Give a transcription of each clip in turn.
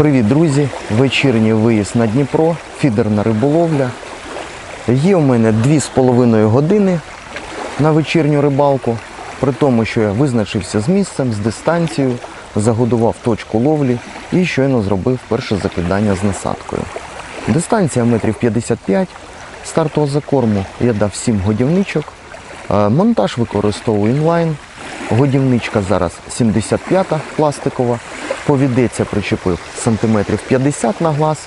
Привіт, друзі! Вечірній виїзд на Дніпро, фідерна риболовля. Є у мене 2,5 години на вечірню рибалку. При тому, що я визначився з місцем, з дистанцією, загодував точку ловлі і щойно зробив перше закидання з насадкою. Дистанція метрів 55. Стартового закорму я дав 7 годівничок. Е, Монтаж використовую інлайн. Годівничка зараз 75-та пластикова. Повідеться причепив сантиметрів 50 на глаз,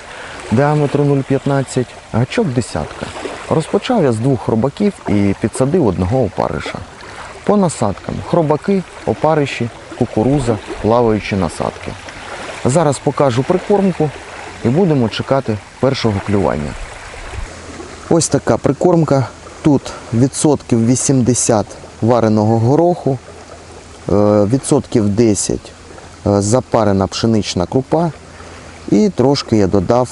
діаметру 0,15, гачок десятка. Розпочав я з двох хробаків і підсадив одного опариша. По насадкам хробаки, опариші, кукуруза, плаваючі насадки. Зараз покажу прикормку і будемо чекати першого клювання. Ось така прикормка. Тут відсотків 80 вареного гороху, е, відсотків 10 е, запарена пшенична крупа і трошки я додав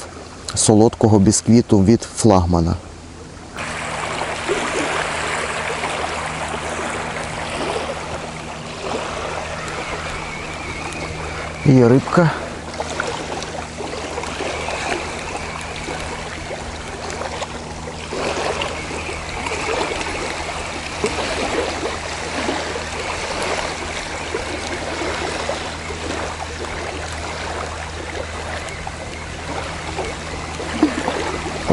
солодкого бісквіту від флагмана. Є рибка.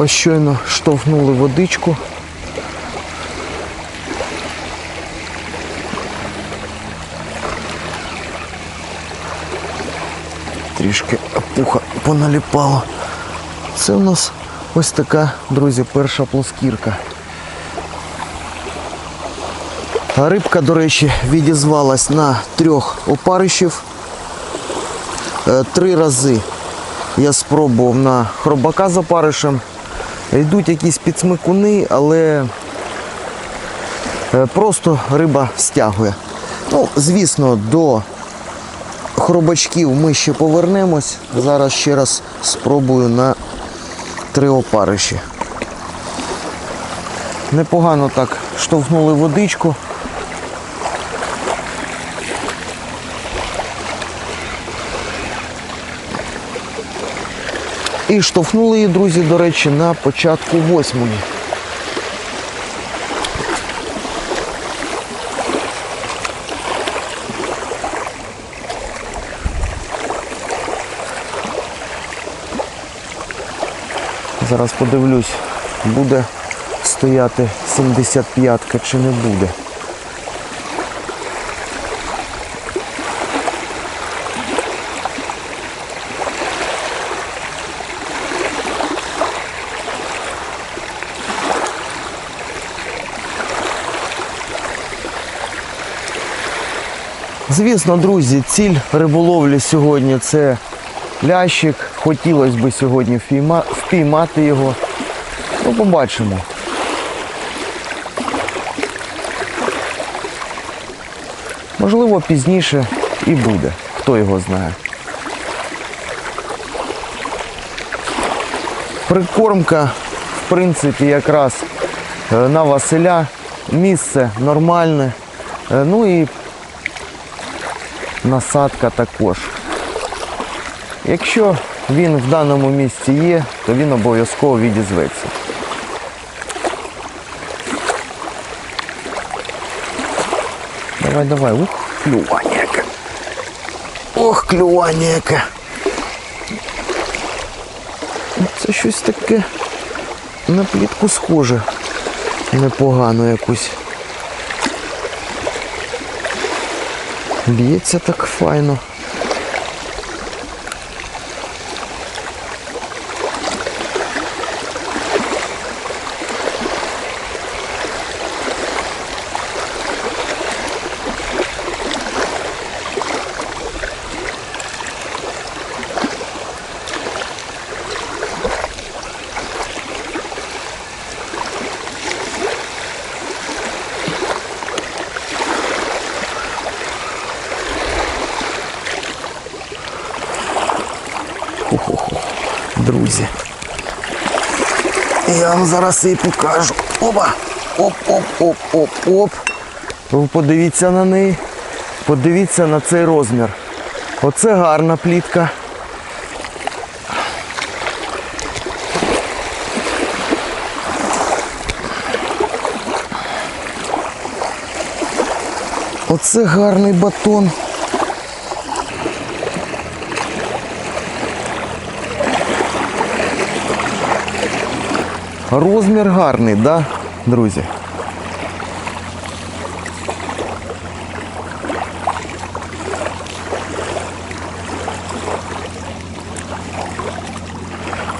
Ось щойно штовхнули водичку. Трішки пуха поналіпало. Це у нас ось така, друзі, перша плоскірка. Рибка, до речі, відізвалась на трьох опаришів. Е, Три рази я спробував на хробака з опаришем. Йдуть якісь підсмикуни, але е, просто риба стягує. Ну, звісно, до хробачків ми ще повернемось. Зараз ще раз спробую на три опариші. Непогано так штовхнули водичку. І штовхнули її, друзі, до речі, на початку восьмої. Зараз подивлюсь, буде стояти 75-ка чи не буде. Звісно, друзі, ціль риболовлі сьогодні це лящик. Хотілося б сьогодні впіймати його. Ну, побачимо. Можливо, пізніше і буде. Хто його знає. Прикормка, в принципі, якраз е, на Василя. Місце нормальне. Е, Ну і насадка також. Якщо він в даному місці є, то він обов'язково відізветься. Давай, давай, ух, клювання яке. Ох, клювання яке. Це щось таке на плітку схоже. Непогано якусь. Б'ється так файно. Я вам зараз її покажу. Опа! Оп-оп-оп-оп-оп. Ви подивіться на неї. Подивіться на цей розмір. Оце гарна плітка. Оце гарний батон. Розмір гарний, да, друзі?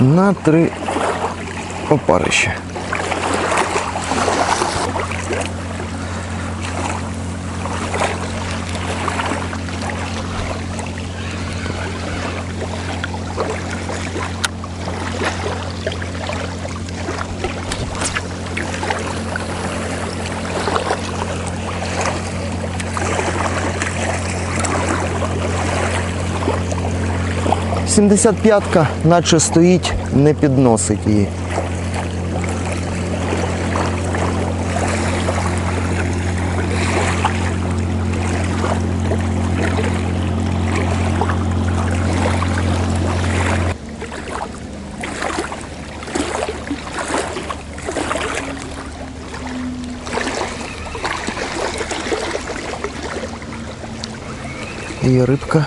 На три опарища. Сімдесят п'ятка, наче стоїть, не підносить її. Рибка.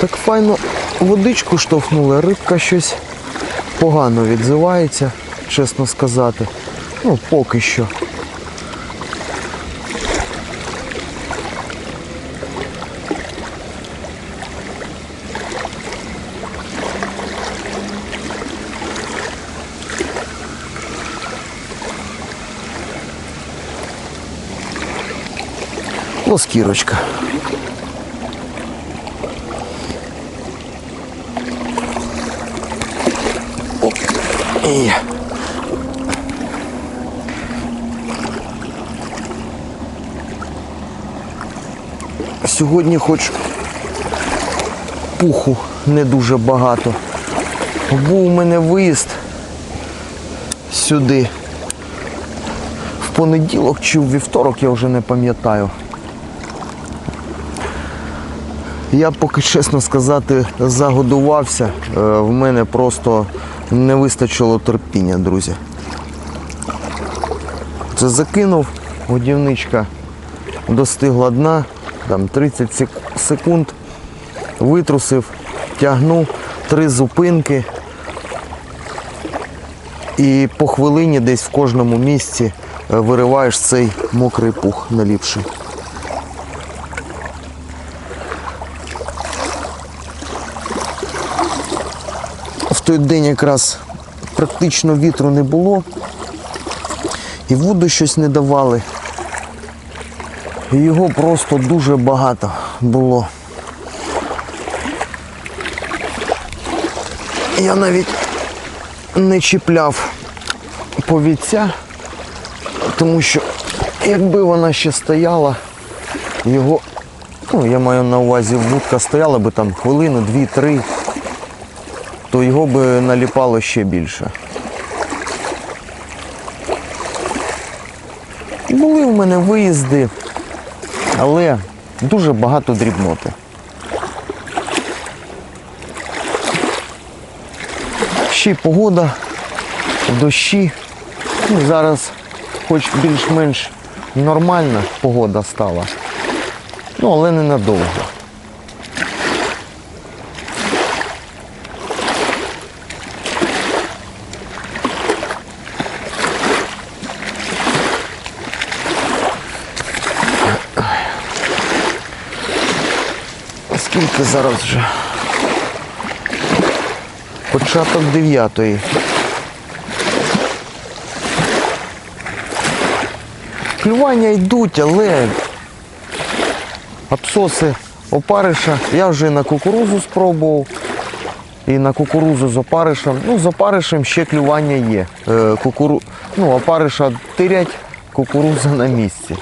Так файно водичку штовхнули, рибка щось погано відзивається, чесно сказати. Ну, поки що. Лоскірочка. І... Сьогодні хоч пуху не дуже багато. Був у мене виїзд сюди. В понеділок чи в вівторок, я вже не пам'ятаю. Я поки чесно сказати загодувався. Е, В мене просто не вистачило терпіння, друзі. Це закинув, годівничка достигла дна, там 30 секунд, витрусив, тягнув, три зупинки. І по хвилині десь в кожному місці е, вириваєш цей мокрий пух наліпший. Той день якраз практично вітру не було. І воду щось не давали. І його просто дуже багато було. Я навіть не чіпляв повідця, тому що якби вона ще стояла, його, ну я маю на увазі, вудка стояла би там хвилину, дві-три, то його би наліпало ще більше. Були в мене виїзди, але дуже багато дрібноти. Ще й погода, дощі. Ну, зараз хоч більш-менш нормальна погода стала. Ну, але ненадовго. Скільки зараз вже? Початок дев'ятої. Клювання йдуть, але абсоси опариша. Я вже на кукурузу спробував. І на кукурузу з опаришем. Ну, з опаришем ще клювання є. Е, кукуру... Ну, опариша тирять, кукуруза на місці.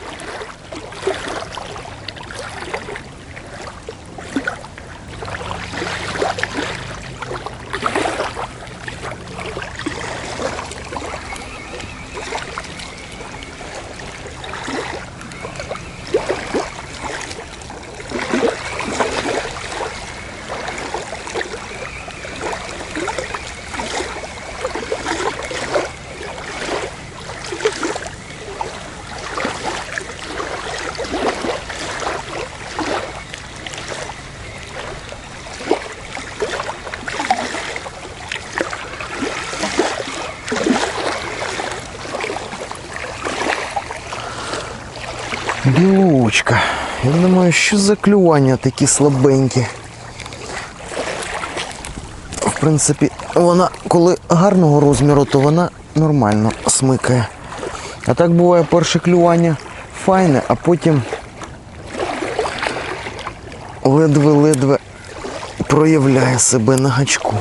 Я думаю, що за клювання такі слабенькі. В принципі, вона, коли гарного розміру, то вона нормально смикає. А так буває перше клювання файне, а потім ледве-ледве проявляє себе на гачку.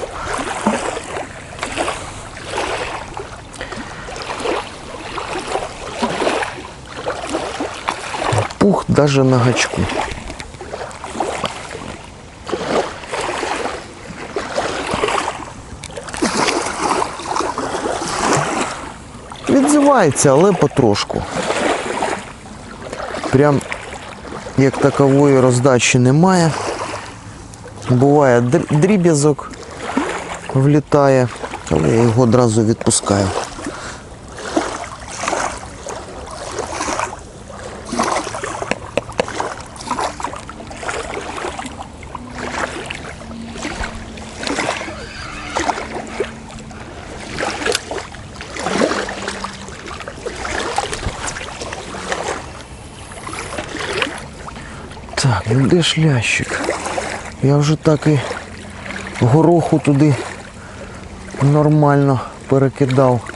Пух даже на гачку. Відзивається, але потрошку. Прям як такової роздачі немає. Буває дріб'язок влітає, але я його одразу відпускаю. Ну де ж лящик? Я вже так і гороху туди нормально перекидав.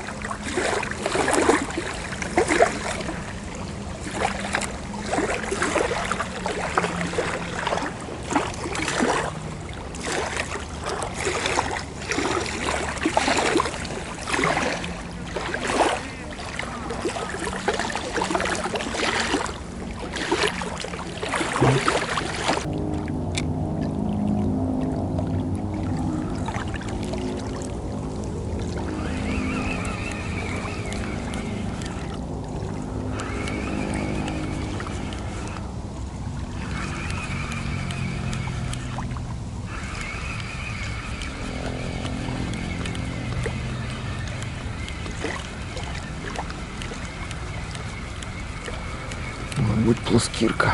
Плоскірка.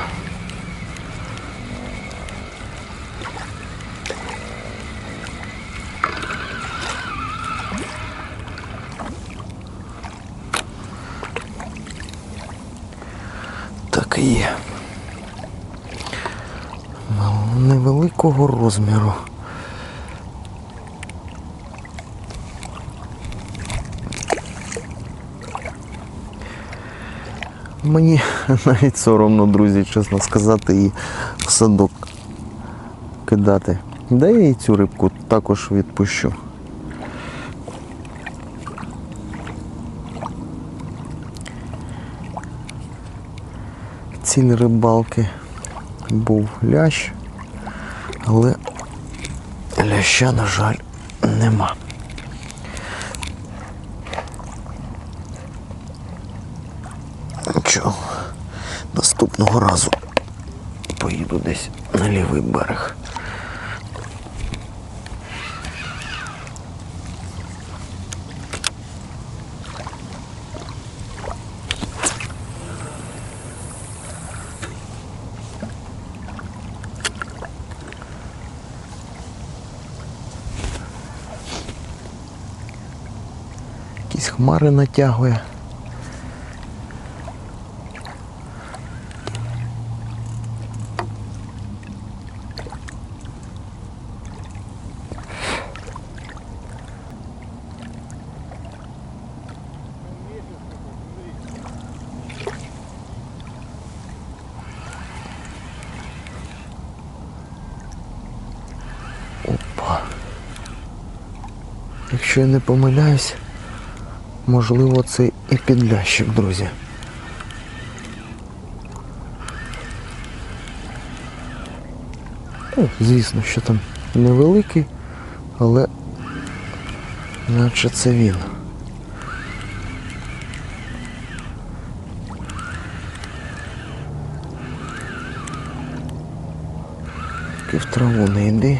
Так і. Невеликого розміру. Мені навіть соромно, друзі, чесно сказати, її в садок кидати. Да я і цю рибку також відпущу. Ціль рибалки був лящ, але ляща, на жаль, нема. Нічого. Наступного разу поїду десь на лівий берег. Якісь хмари натягує. Якщо я не помиляюсь, можливо, це і підлящик, друзі. Ну, звісно, що там невеликий, але наче це він. В траву не йди.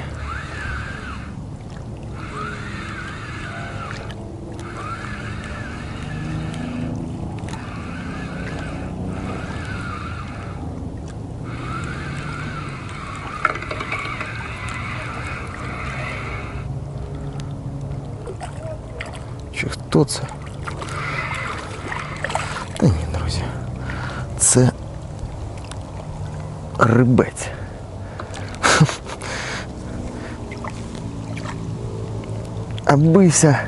Чи хто це? Та ні, друзі. Це скрибець. Абися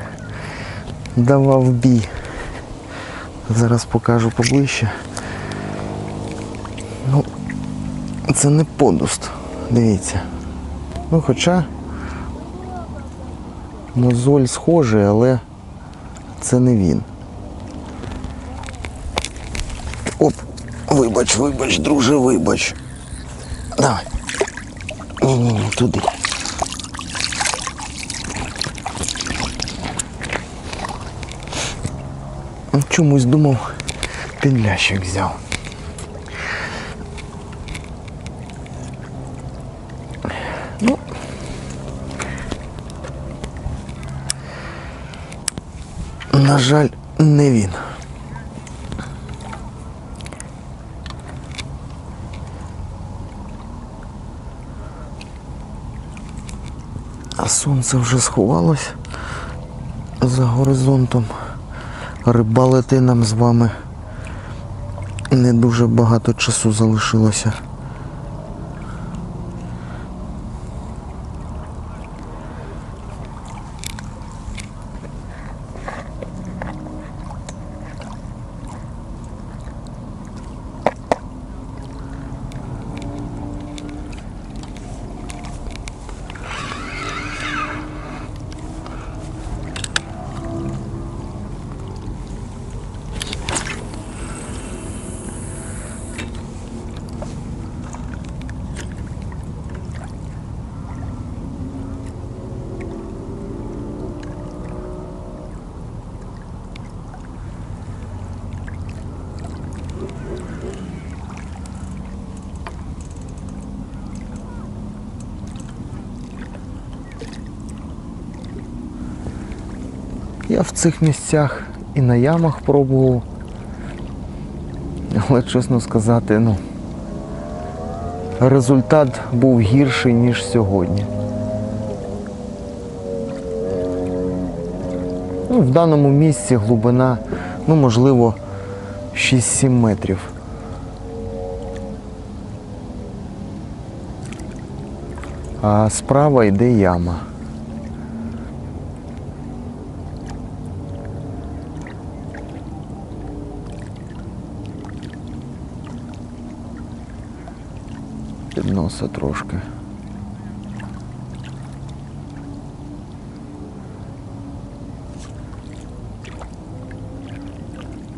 давав бій. Зараз покажу поближче. Ну, це не подуст, дивіться. Ну, хоча мозоль схожий, але це не він. Оп, вибач, вибач, друже, вибач. Давай. Ні-ні-ні, туди. Чомусь думав, підлящик взяв. Ну. Жаль, не він. А сонце вже сховалось за горизонтом. Рибалити нам з вами не дуже багато часу залишилося. Я в цих місцях і на ямах пробував. Але чесно сказати, ну, результат був гірший, ніж сьогодні. Ну, в даному місці глибина, ну, можливо, 6-7 метрів. А справа йде яма. Під носа трошки.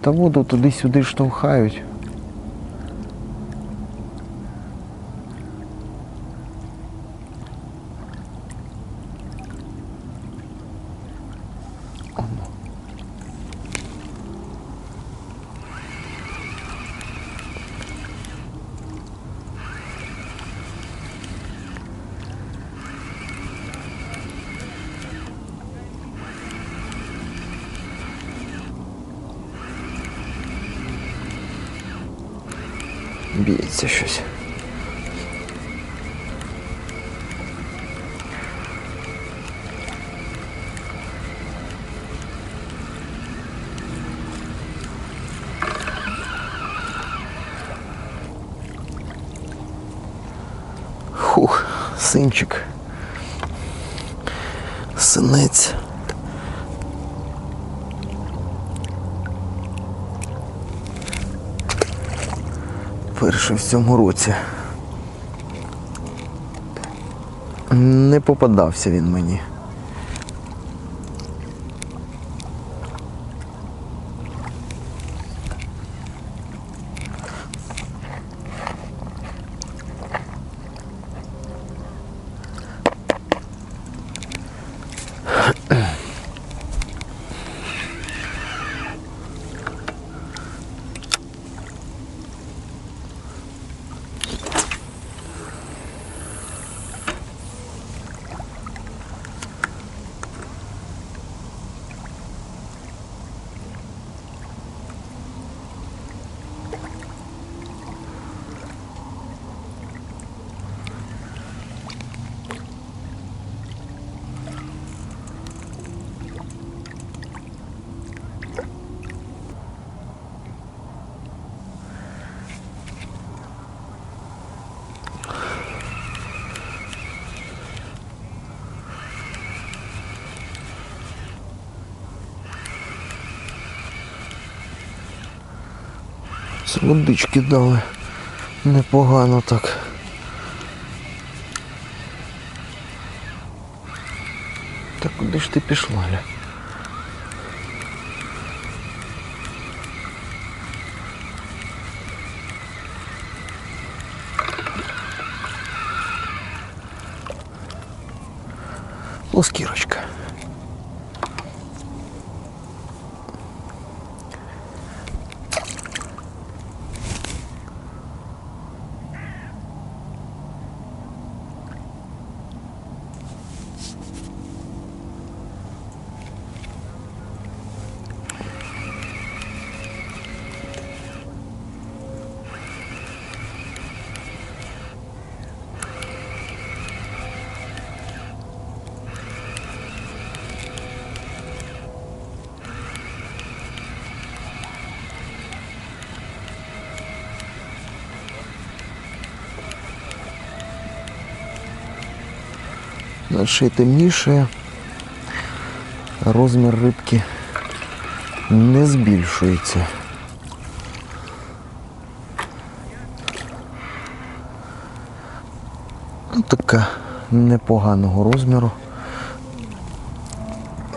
Та воду туди-сюди штовхають. Б'ється щось. Хух, синчик. Синець. Перший в цьому році. Не попадався він мені. З водички дали. Непогано так. Так куди ж ти пішла, Ля? Плоскірочка. Дальше темніше. Розмір рибки не збільшується. Ну, така непоганого розміру.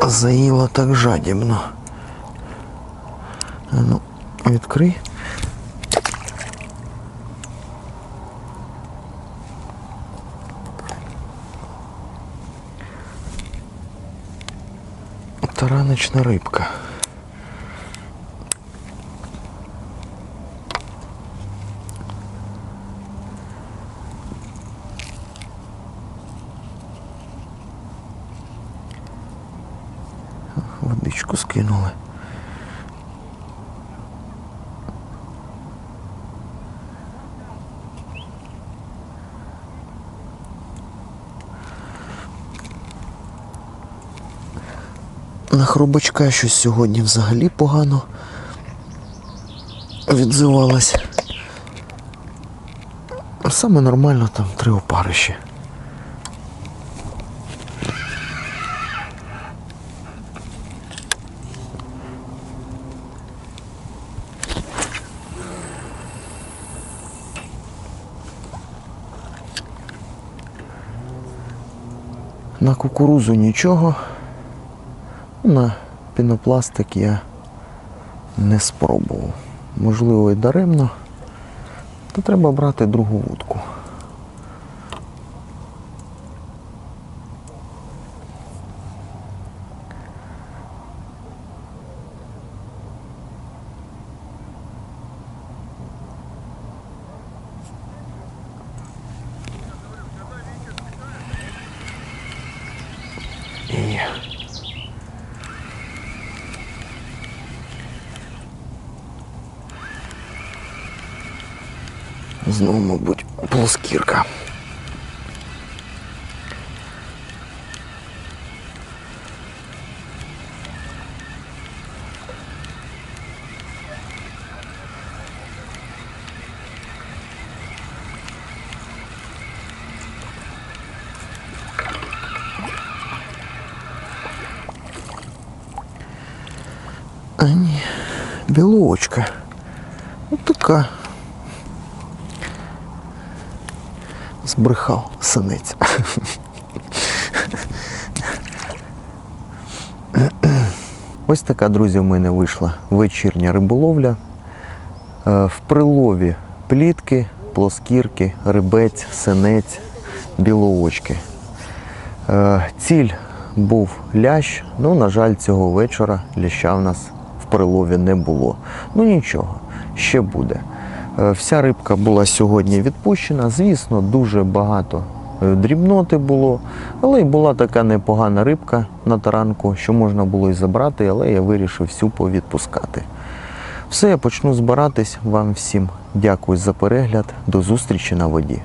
Заїла так жадібно. Ну, відкрий. Тараночна рибка. Водичку скинули. На хробачка щось сьогодні взагалі погано відзивалась. Саме нормально там три опариші. На кукурузу нічого. На пінопластик я не спробував. Можливо, і даремно. То треба брати другу вудку. Знову, мабуть, плоскірка. А ні, білочка. Ось така. Збрехав синець. Ось така, друзі, в мене вийшла вечірня риболовля. Е, В прилові плітки, плоскірки, рибець, синець, білоочки. Е, Ціль був лящ, ну, на жаль, цього вечора ляща в нас в прилові не було. Ну нічого, ще буде. Е, Вся рибка була сьогодні відпущена. Звісно, дуже багато е, дрібноти було, але й була така непогана рибка на таранку, що можна було і забрати, але я вирішив всю повідпускати. Все, я почну збиратись. Вам всім дякую за перегляд. До зустрічі на воді.